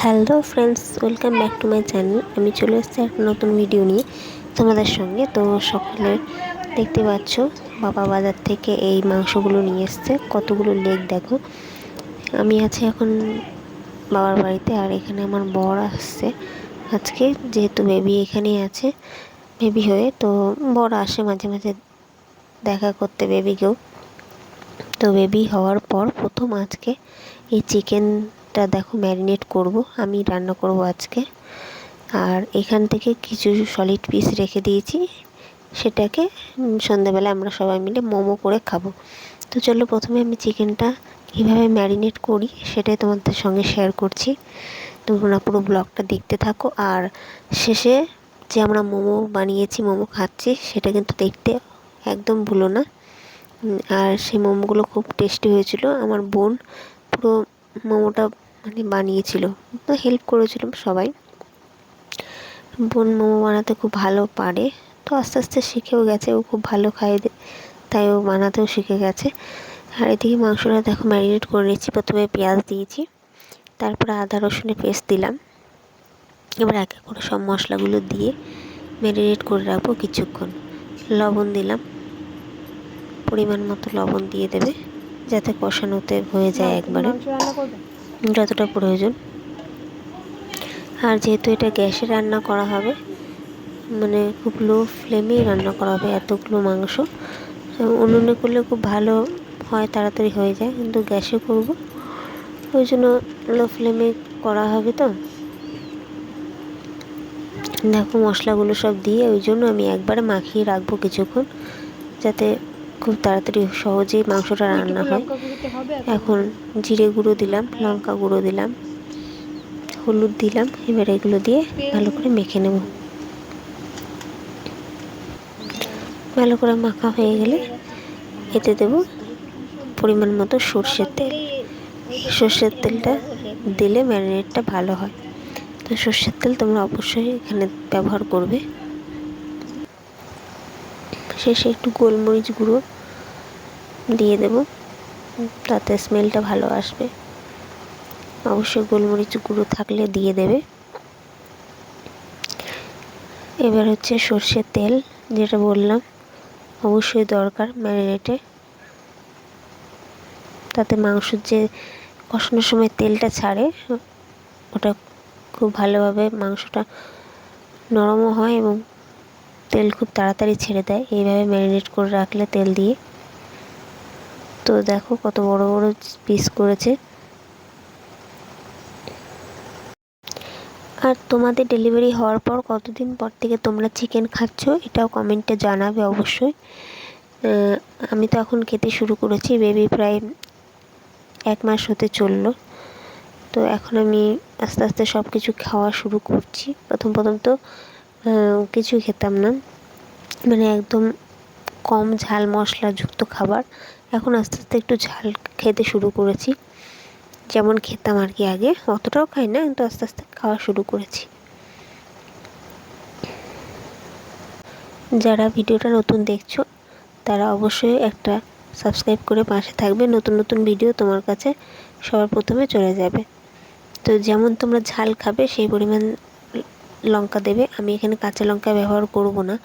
Hello friends welcome back to my channel আমি চলে এসেছি একটা নতুন ভিডিও নিয়ে। তোমাদের সঙ্গে তো সকলে দেখতে পাচ্ছ, বাবা বাজার থেকে এই মাংসগুলো নিয়ে এসছে। কতগুলো লেগ দেখো। আমি আছি এখন বাবার বাড়িতে আর এখানে আমার বর আসছে। আজকে যেহেতু বেবি এখানেই আছে বেবি হয়ে, তো বর আসে মাঝে মাঝে দেখা করতে বেবিকেও তো বেবি হওয়ার পর প্রথম আজকে এই চিকেনটা দেখো ম্যারিনেট করব। আমি রান্না করব আজকে। আর এখান থেকে কিছু সলিড পিস রেখে দিয়েছি। সেটাকে সন্ধ্যাবেলা আমরা সবাই মিলে মোমো করে খাব। তো চলো, প্রথমে আমি চিকেনটা কীভাবে ম্যারিনেট করি, সেটাই তোমাদের সঙ্গে শেয়ার করছি। তোমরা পুরো ব্লগটা দেখতে থাকো। আর শেষে যে আমরা মোমো বানিয়েছি, মোমো খাচ্ছি, সেটা কিন্তু দেখতে একদম ভুলো না। আর সেই মোমোগুলো খুব টেস্টি হয়েছিল। আমার বোন পুরো মোমোটা মানে বানিয়েছিল। তো হেল্প করেছিলাম সবাই। বোন মোমো বানাতে খুব ভালো পারে। তো আস্তে আস্তে শিখেও গেছে। ও খুব ভালো খায় তাই ও বানাতেও শিখে গেছে। আর এদিকে মাংসটা দেখো ম্যারিনেট করে নিয়েছি। প্রথমে পেঁয়াজ দিয়েছি। তারপরে আদা রসুনের পেস্ট দিলাম। এবার এক এক করে সব মশলাগুলো দিয়ে ম্যারিনেট করে রাখব কিছুক্ষণ। লবণ দিলাম। পরিমাণ মতো লবণ দিয়ে দেবে। যাতে কষানোতে হয়ে যায় একবারে। যতটা প্রয়োজন। আর যেহেতু এটা গ্যাসে রান্না করা হবে মানে খুব লো ফ্লেমেই রান্না করা হবে এতগুলো মাংস। উনুনে করলে খুব ভালো হয়, তাড়াতাড়ি হয়ে যায়, কিন্তু গ্যাসে করব। ওই জন্য লো ফ্লেমে করা হবে তো। দেখো মশলাগুলো সব দিয়ে, ওই জন্য আমি একবারে মাখিয়ে রাখব কিছুক্ষণ, যাতে খুব তাড়াতাড়ি সহজেই মাংসটা রান্না হয়। এখন জিরে গুঁড়ো দিলাম, লঙ্কা গুঁড়ো দিলাম, হলুদ দিলাম, এবার এগুলো দিয়ে ভালো করে মেখে নেব। ভালো করে মাখা হয়ে গেলে এতে দেব পরিমাণ মতো সর্ষের তেল। সর্ষের তেলটা দিলে ম্যারিনেটটা ভালো হয়। তো সর্ষের তেল তোমরা অবশ্যই এখানে ব্যবহার করবে। শেষে একটু গোলমরিচ গুঁড়ো দিয়ে দেব, তাতে স্মেলটা ভালো আসবে। অবশ্যই গোলমরিচ গুঁড়ো থাকলে দিয়ে দেবে। এবার হচ্ছে সর্ষের তেল, যেটা বললাম, অবশ্যই দরকার ম্যারিনেটে তাতে মাংসর যে কষানোর সময় তেলটা ছাড়ে, ওটা খুব ভালোভাবে মাংসটা নরমও হয় এবং তেল খুব তাড়াতাড়ি ছেড়ে দেয়। এইভাবে ম্যারিনেট করে রাখলে তেল দিয়ে। তো দেখো কত বড় বড় পিস করেছে। আর তোমাদের ডেলিভারি হওয়ার পর কতদিন পর থেকে তোমরা চিকেন খাচ্ছ, এটাও কমেন্টে জানাবে অবশ্যই। আমি তো এখন খেতে শুরু করেছি বেবি প্রায় এক মাস হতে চলল। তো এখন আমি আস্তে আস্তে সব কিছু খাওয়া শুরু করছি। প্রথম প্রথম তো কিছুই খেতাম না। মানে একদম কম ঝাল মশলাযুক্ত খাবার। এখন আস্তে আস্তে একটু ঝাল খেতে শুরু করেছি। যেমন খেতাম আর কি আগে। অতটাও খাই না, কিন্তু আস্তে আস্তে খাওয়া শুরু করেছি। যারা ভিডিওটা নতুন দেখছ, তারা অবশ্যই একটা সাবস্ক্রাইব করে পাশে থাকবে। নতুন নতুন ভিডিও তোমার কাছে সবার প্রথমে চলে যাবে। তো যেমন তোমরা ঝাল খাবে, সেই পরিমাণ লঙ্কা দেবে। আমি এখানে কাঁচা লঙ্কা ব্যবহার করব না।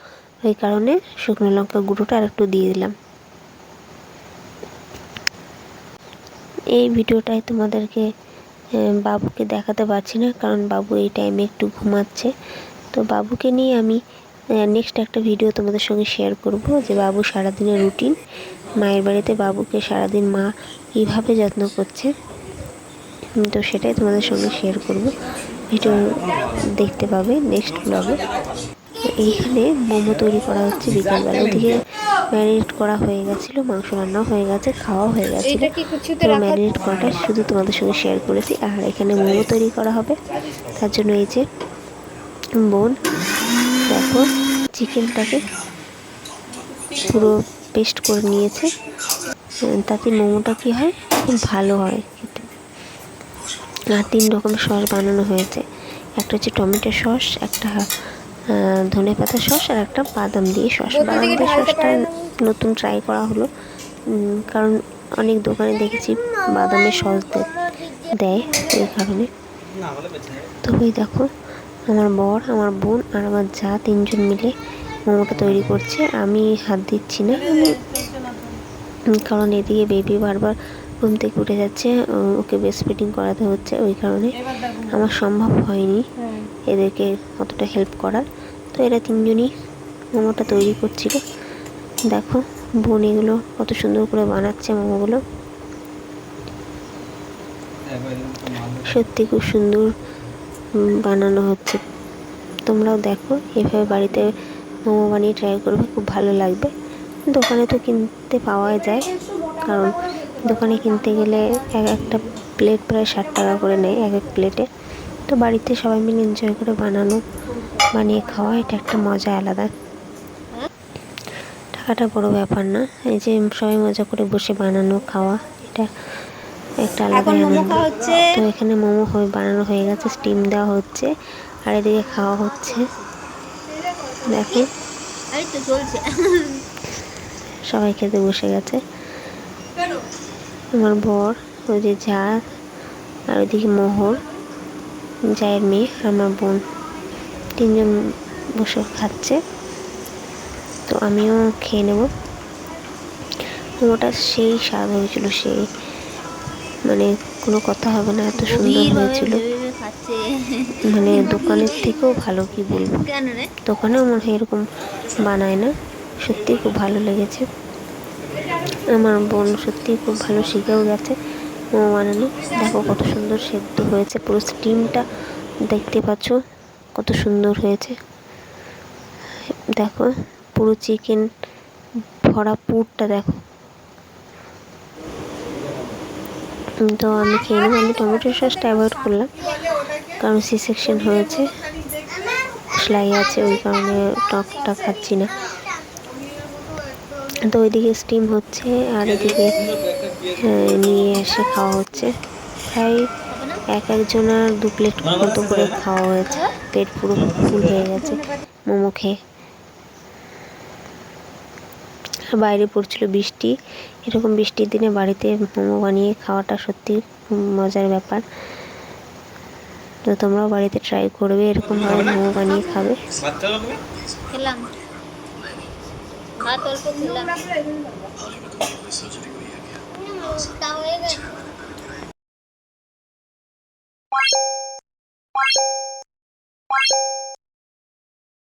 ওই কারণে শুকনো লঙ্কা গুঁড়োটা আর একটু দিয়ে দিলাম। এই ভিডিওটায় তোমাদেরকে বাবুকে দেখাতে পারছি না, কারণ বাবু এই টাইমে একটু ঘুমাচ্ছে। তো বাবুকে নিয়ে আমি নেক্সট একটা ভিডিও তোমাদের সঙ্গে শেয়ার করব, যে বাবু সারাদিনের রুটিন মায়ের বাড়িতে বাবুকে সারাদিন মা কীভাবে যত্ন করছে। তো সেটাই তোমাদের সঙ্গে শেয়ার করব। ভিডিও দেখতে পাবে নেক্সট ব্লগে এইখানে মোমো তৈরি করা হচ্ছে বিকালবেলা। ওদিকে ম্যারিনেট করা হয়ে গেছিল মাংস রান্নাও হয়ে গেছে খাওয়া হয়ে গেছিল। তো ম্যারিনেট করাটা শুধু তোমাদের সঙ্গে শেয়ার করেছি। আর এখানে মোমো তৈরি করা হবে। তার জন্য এই যে বোন দেখো চিকেনটাকে পুরো পেস্ট করে নিয়েছে। তাতে মোমোটা কী হয়? খুব ভালো হয়। আর তিন রকমের সস বানানো হয়েছে। একটা হচ্ছে টমেটো সস একটা ধনে পাতা সস আর একটা বাদাম দিয়ে সস। বাদাম দিয়ে সসটা নতুন ট্রাই করা হলো। কারণ অনেক দোকানে দেখেছি বাদামের সস দেয় এই কারণে। তো ওই দেখো আমার বর আমার বোন আর আমার যা তিনজন মিলে মোমোটা তৈরি করছে। আমি হাত দিচ্ছি না। কারণ এদিকে বেবি বারবার ঘুম থেকে উঠে যাচ্ছে ওকে বেস্ট ফিটিং করাতে হচ্ছে ওই কারণে আমার সম্ভব হয়নি এদেরকে অতটা হেল্প করার। তো এরা তিনজনই মোমোটা তৈরি করছিল। দেখো বোন এগুলো কত সুন্দর করে বানাচ্ছে মোমোগুলো। সত্যি খুব সুন্দর বানানো হচ্ছে। তোমরাও দেখো এভাবে বাড়িতে মোমো বানিয়ে ট্রাই করবে খুব ভালো লাগবে। দোকানে তো কিনতে পাওয়া যায় কারণ দোকানে কিনতে গেলে এক একটা প্লেট প্রায় ষাট টাকা করে নেয় এক এক প্লেটে তো বাড়িতে সবাই মিলে এনজয় করে বানানো বানিয়ে খাওয়া এটা একটা মজা আলাদা। টাকাটা বড় ব্যাপার না এই যে সবাই মজা করে বসে বানানো খাওয়া এটা একটা আলাদা আনন্দ। তো এখানে মোমো হয়ে বানানো হয়ে গেছে স্টিম দেওয়া হচ্ছে আর এদিকে খাওয়া হচ্ছে। দেখো। সবাই খেতে বসে গেছে। আমার বর ওই যে যা আর ওইদিকে মোহর জায়ের মেয়ে আমার বোন। তিনজন বসে খাচ্ছে। তো আমিও খেয়ে নেব। ওটা সেই স্বাদ হয়েছিল সেই মানে কোনো কথা হবে না এত সুন্দর হয়েছিল। মানে দোকানের থেকেও ভালো কি বলব? দোকানেও মনে হয় এরকম বানায় না। সত্যি খুব ভালো লেগেছে। আমার বোন সত্যি খুব ভালো, শিখেও গেছে। মোমো বানানো দেখো কত সুন্দর সেদ্ধ হয়েছে, পুরো স্টিমটা দেখতে পাচ্ছ, কত সুন্দর হয়েছে। দেখো, পুরো চিকেন ভরা পুরটা দেখো। তো আমি খেয়ে নেব আমি টমেটো সসটা অ্যাভয়েড করলাম, কারণ সি সেকশন হয়েছে। সেলাই আছে, ওই কারণে টকটা খাচ্ছি না। তো ওইদিকে স্টিম হচ্ছে, আর এদিকে নিয়ে এসে খাওয়া হচ্ছে। প্রায় এক একজনের দু প্লেট মতো করে খাওয়া হয়েছে। পেট পুরো ফুল হয়ে গেছে মোমো খেয়ে। বাইরে পড়ছিল বৃষ্টি। এরকম বৃষ্টির দিনে বাড়িতে মোমো বানিয়ে খাওয়াটা সত্যি মজার ব্যাপার। তো তোমরাও বাড়িতে ট্রাই করবে এরকমভাবে মোমো বানিয়ে খাবে। খেলাম। ভাত অল্প খেলাম তা হয়ে গেছে